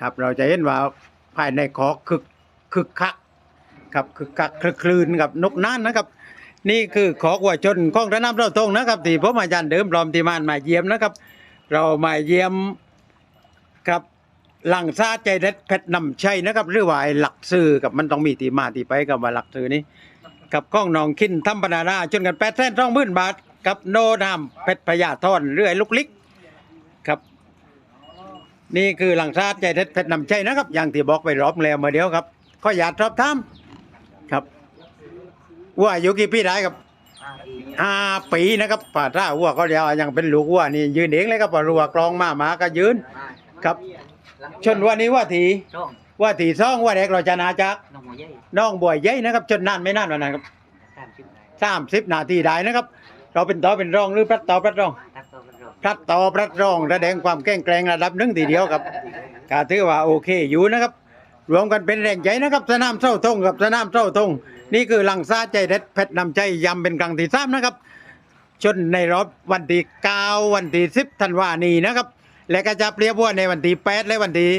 ครับเราจะเห็นว่าภายในขอคึกคึกคักครับคึกคักคลึกคลืนกับนกน่านนะครับ นี่คือขอกว่าชนของระน้ำเราตรงนะครับที่ผมอาจารย์เดิมปลอมที่มานมาเยี่ยมนะครับ เรามาเยี่ยมครับหลังซาใจเด็ดเพชรนำชัยนะครับ หรือว่าหลักซื้อกับมันต้องมีที่มาที่ไปกับว่าหลักซื้อนี้กับข้องนองคินทำปนาราจนกันแปดแสนสองหมื่นบาท กับโนนามเพชรพญาทอนเรื่อยลูกลิกครับ นี่คือหลังซาใจเด็ดเพชรนำชัยนะครับ อย่างที่บอกไปรอบแล้วเมื่อเดียวครับขออยากสอบถามครับว่าอายุกี่ปีได้ครับห้าปีนะครับป่าท่าวัวเขาเดียวยังเป็นลูกวัวนี่ยืนเองเลยครับป่ารัวกลองมาหมาก็ยืนครับ ชนวันนี้ว่าทีว่าทีซ่องว่าเด็กเราชนะจากน้องหัวใหญ่น้องบัวใหญ่นะครับ ชนนานไม่นานวันนั้นครับสามสิบได้สามสิบนาทีได้นะครับ เราเป็นต่อเป็นรองหรือพลัดต่อพลัดรอง พลัดต่อพลัดรองแสดงความแกร่งแกร่งระดับหนึ่งทีเดียวครับก็ถือว่าโอเคอยู่นะครับ รวมกันเป็นแรงใจนะครับสนามเส้าทงกับสนามเส้าทงนี่คือหลังซาใจเด็ดเพชรนำใจยำเป็นครั้งที่สามนะครับชนในรอบวันที่เก้าวันที่สิบธันวานี้นะครับ และก็จะเปรียบว่าในวันที่แปดและวันที่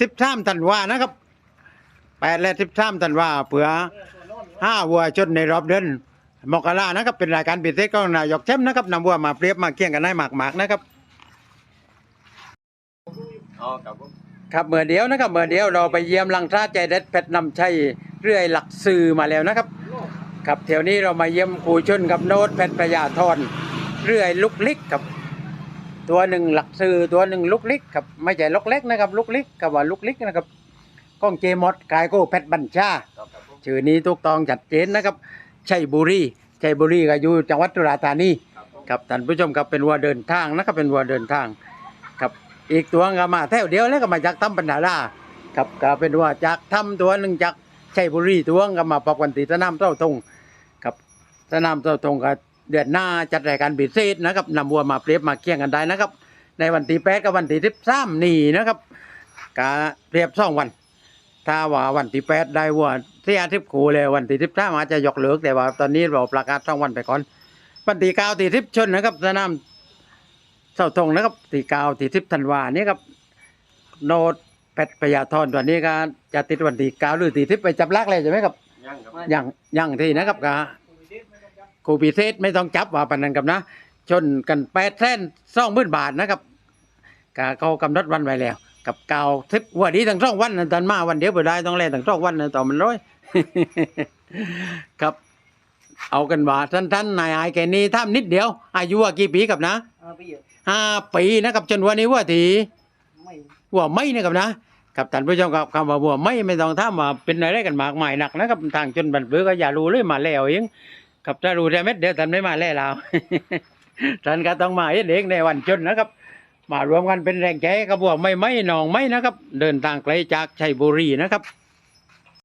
สิบสามธันวานะครับแปดและสิบสามธันวาเผื่อห้าวัวชนในรอบเดือน มกรานะครับเป็นรายการพิเศษของนายกแชมป์นะครับนำวัวมาเปรียบมาเคียงกันให้หมากๆนะครับอ๋อครับผมครับเมื่อเดียวนะครับเมื่อเดียวเราไปเยี่ยมลังทราใจเด็ดเพชรนำชัยเรื่อยหลักสื่อมาแล้วนะครับครับเที่ยวนี้เรามาเยี่ยมครูชนกับโน้ตเพชรประยาธรเรื่อยลุกลิกครับ ตัวหนึ่งหลักสื่อตัวหนึ่งลุกลิกครับไม่ใช่ลุกเล็กนะครับลุกลิกกับว่าลุกลิกนะครับก้องเจมอดกายโก้เพชรบัญชาชื่อนี้ถูกต้องชัดเจนนะครับ ชัยบุรีชัยบุรีก็อยู่จังหวัดสุราษฎร์ธานีครับผมครับท่านผู้ชมครับเป็นวัวเดินทางนะครับเป็นวัวเดินทางครับอีกตัวก็มาแถวเดียวแล้วก็มาจากถ้ำปัญหาราครับก็เป็นวัวจากถ้ำตัวหนึ่งจากชัยบุรีตัวก็มาปอบกันตีสนามเต้าทงครับสนามเต้าทงก็เดือนหน้าจัดรายการพิเศษนะครับนำวัวมาเปรียบมาเคียงกันได้นะครับ ในวันที่แปดกับวันที่สิบสามนี่นะครับกาเปรียบสองวัน ถ้าว่าวันที่แปดได้วัวที่อาทิตย์คูเลยวันที่สิบสามอาจจะยกเลิกแต่ว่า ตอนนี้เราประกาศสองวันไปก่อนวันที่เก้าที่สิบชนนะครับสนามเสาธงนะครับที่เก้าที่สิบธันวานี้ครับโนดแพทย์พยาธรตัวนี้ก็จะติดวันที่เก้าหรือที่สิบไปจับลักเลยใช่ไหมครับยังครับอย่างอย่างที่นะครับกาครูพิเศษไม่ต้องจับว่าปานนั้นกับนะ ชนกันแปดแสนสองหมื่นบาทนะครับกาเขากำหนดวันไว้แล้ว กับเก้าสิบวันนี้ทั้งสองวันนะตอนมาวันเดียวไปได้ต้องเล่นทั้งสองวันนะต่อมันร้อยครับ เอากันว่าท่านๆนายอายแกนี้ท่ามนิดเดียว อายุว่ากี่ปีกับนะเอาไปเยอะห้าปีนะครับจนวันนี้ว่าทีไม่วัวไม่นะครับนะกับท่านผู้ชมครับคำว่าวัวไม่ไม่ต้องถามว่าเป็นอะไรกันมากมายหนักนะครับทางจนบันเบือก็อย่ารู้เลยมาแล้วเองครับถ้ารู้ได้เม็ดเดียวท่านไม่มาแล้วเราท่านก็ต้องมาเองในวันจนนะครับ มารวมกันเป็นแรงใจกับวัวไม่ไม่หนองไม่นะครับ เดินทางไกลจากชัยบุรีนะครับ